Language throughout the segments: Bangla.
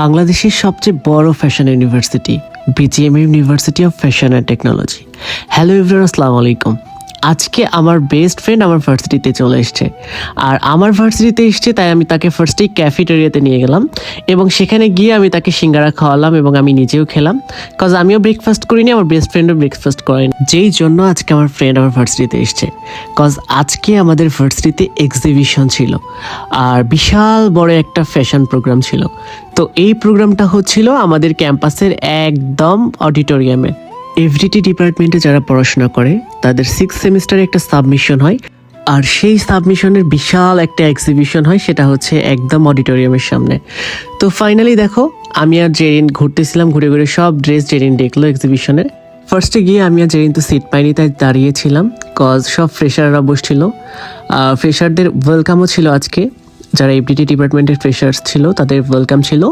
বাংলাদেশের সবচেয়ে বড় fashion university BGM university of fashion and technology hello everyone আসসালামু আলাইকুম। আজকে আমার বেস্ট ফ্রেন্ড আমার ভার্সিটিতে চলে এসছে। আর আমার ভার্সিটিতে এসছে, তাই আমি তাকে ফার্স্টেই ক্যাফেটেরিয়াতে নিয়ে গেলাম। এবং সেখানে গিয়ে আমি তাকে সিঙ্গারা খাওয়ালাম এবং আমি নিজেও খেলাম। কজ আমিও ব্রেকফাস্ট করিনি, আমার বেস্ট ফ্রেন্ডও ব্রেকফাস্ট করেনি যেই জন্য আজকে আমার ফ্রেন্ড আমার ভার্সিটিতে এসছে। কজ আজকে আমাদের ভার্সিটিতে এক্সিবিশন ছিল। আর বিশাল বড় একটা ফ্যাশন প্রোগ্রাম ছিল। তো এই প্রোগ্রামটা হচ্ছিল আমাদের ক্যাম্পাসের একদম অডিটোরিয়ামে। এভরিটি ডিপার্টমেন্টে যারা পড়াশোনা করে, তাদের সিক্স সেমিস্টারে একটা সাবমিশন হয়। আর সেই সাবমিশনের বিশাল একটা এক্সিবিশন হয়, সেটা হচ্ছে একদম অডিটোরিয়ামের সামনে। তো ফাইনালি দেখো, আমি আর জেরিন ঘুরতেছিলাম, ঘুরে ঘুরে সব ড্রেস জেরিন দেখল এক্সিবিশনের ফার্স্টে গিয়ে আমি আর জেরিন তো সিট পাইনি, তাই দাঁড়িয়েছিলাম কজ সব ফ্রেশাররা বসছিল। ফ্রেশারদের ওয়েলকামও ছিল আজকে। যারা এফডিটি ডিপার্টমেন্টের ফ্রেশার্স ছিল, তাদের ওয়েলকাম ছিল।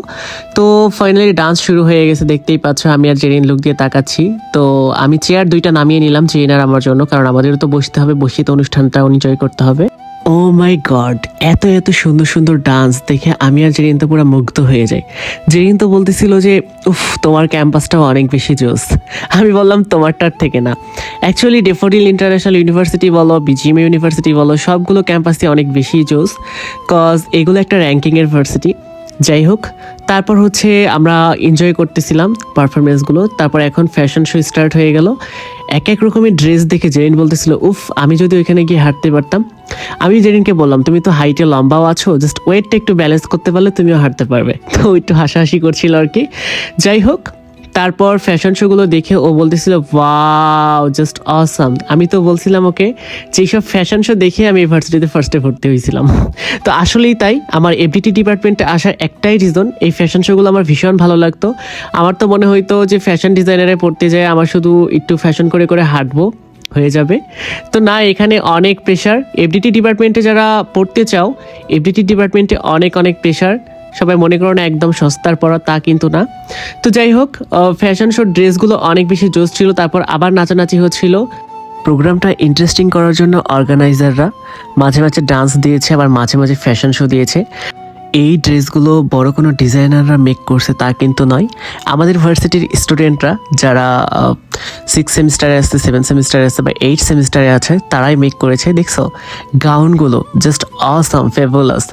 তো ফাইনালি ডান্স শুরু হয়ে গেছে, দেখতেই পাচ্ছ আমি আর জেরিন লুক দিয়ে তাকাচ্ছি। তো আমি চেয়ার দুইটা নামিয়ে নিলাম জেরিন আর আমার জন্য, কারণ আমাদেরও তো বসতে হবে, বসিয়ে তো অনুষ্ঠানটা এনজয় করতে হবে। ও মাই গড এত এত সুন্দর সুন্দর ডান্স দেখে আমি আর জেরিন তো পুরো মুগ্ধ হয়ে যাই। জেরিন তো বলতেছিল যে, উফ, তোমার ক্যাম্পাসটাও অনেক বেশি জোস। আমি বললাম, তোমারটার থেকে না। অ্যাকচুয়ালি ডেফোডিল ইন্টারন্যাশনাল ইউনিভার্সিটি বলো বিজিএম ইউনিভার্সিটি বলো, সবগুলো ক্যাম্পাসই অনেক বেশি জোস। কজ এগুলো একটা র্যাঙ্কিংয়ের ভার্সিটি যাই হোক, তারপর হচ্ছে আমরা এনজয় করতেছিলাম পারফরমেন্সগুলো তারপর এখন ফ্যাশন শো স্টার্ট হয়ে গেল। এক এক রকমের ড্রেস দেখে জেরিন বলতেছিল, উফ, আমি যদি ওইখানে গিয়ে হাঁটতে পারতাম। আমি জেরিনকে বললাম, তুমি তো হাইটে লম্বাও আছো জাস্ট ওয়েটটা একটু ব্যালেন্স করতে পারলে তুমিও হাঁটতে পারবে। তো একটু হাসাহাসি করছিল আর কি। যাই হোক তারপর ফ্যাশন শোগুলো দেখে ও বলতেছিল ওয়াও জাস্ট অসাম আমি তো বলছিলাম ওকে যে সব ফ্যাশন শো দেখে আমি ইউনিভার্সিটিতে ফার্স্টে ভর্তি হয়েছিলাম। তো আসলেই তাই, আমার এফডিটি ডিপার্টমেন্টে আসার একটাই রিজন এই ফ্যাশন শোগুলো আমার ভীষণ ভালো লাগতো। আমার তো মনে হইতো যে ফ্যাশন ডিজাইনারে পড়তে যায় আমার শুধু একটু ফ্যাশন করে করে হাঁটবো, হয়ে যাবে। তো না, এখানে অনেক প্রেশার এফডিটি ডিপার্টমেন্টে যারা পড়তে চাও এফডিটি ডিপার্টমেন্টে অনেক অনেক প্রেশার সবাই মনে করো না একদম সস্তার পরা, তা কিন্তু না। তো যাই হোক ফ্যাশন শো ড্রেসগুলো অনেক বেশি জোস ছিল, তারপর আবার নাচানাচি হচ্ছিল। প্রোগ্রামটা ইন্টারেস্টিং করার জন্য অর্গানাইজাররা মাঝে মাঝে ডান্স দিয়েছে, আবার মাঝে মাঝে ফ্যাশন শো দিয়েছে। এই ড্রেসগুলো বড় কোনো ডিজাইনাররা মেক করছে তা কিন্তু নয়। আমাদের ভার্সিটির স্টুডেন্টরা যারা সিক্স সেমিস্টারে আছে সেভেন সেমিস্টারে আছে বা এইট সেমিস্টারে আছে, তারাই মেক করেছে। দেখছ, গাউনগুলো জাস্ট অসম ফেবুলাস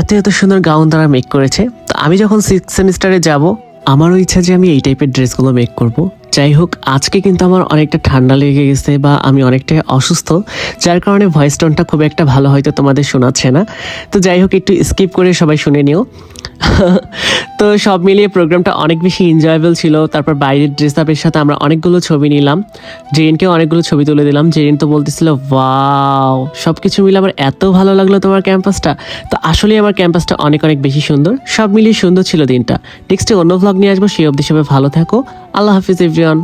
এত এত সুন্দর গাউন তারা মেক করেছে। তো আমি যখন সিক্স সেমিস্টারে যাব, আমারও ইচ্ছা যে আমি এই টাইপের ড্রেসগুলো মেক করব। যাই হোক, আজকে কিন্তু আমার অনেকটা ঠান্ডা লেগে গেছে বা আমি অনেকটাই অসুস্থ, যার কারণে ভয়েস টোনটা খুব একটা ভালো হয়তো তোমাদের শোনাচ্ছে না। তো যাই হোক, একটু স্কিপ করে সবাই শুনে নিও। তো সব মিলিয়ে প্রোগ্রামটা অনেক বেশি এনজয়েবল ছিল। তারপর বাইরের ড্রেস আপের সাথে আমরা অনেকগুলো ছবি নিলাম। জেরিনকেও অনেকগুলো ছবি তুলে দিলাম। জেরিন তো বলতেছিল, ওয়াও সব কিছু মিলে আমার এত ভালো লাগল তোমার ক্যাম্পাসটা। তো আসলে আমার ক্যাম্পাসটা অনেক অনেক বেশি সুন্দর। সব মিলিয়ে সুন্দর ছিল দিনটা। নেক্সটে অন্য ভ্লগ নিয়ে আসব, সেই অবধি সবাই ভালো থাকো। আল্লাহ হাফিজ এভরিওয়ান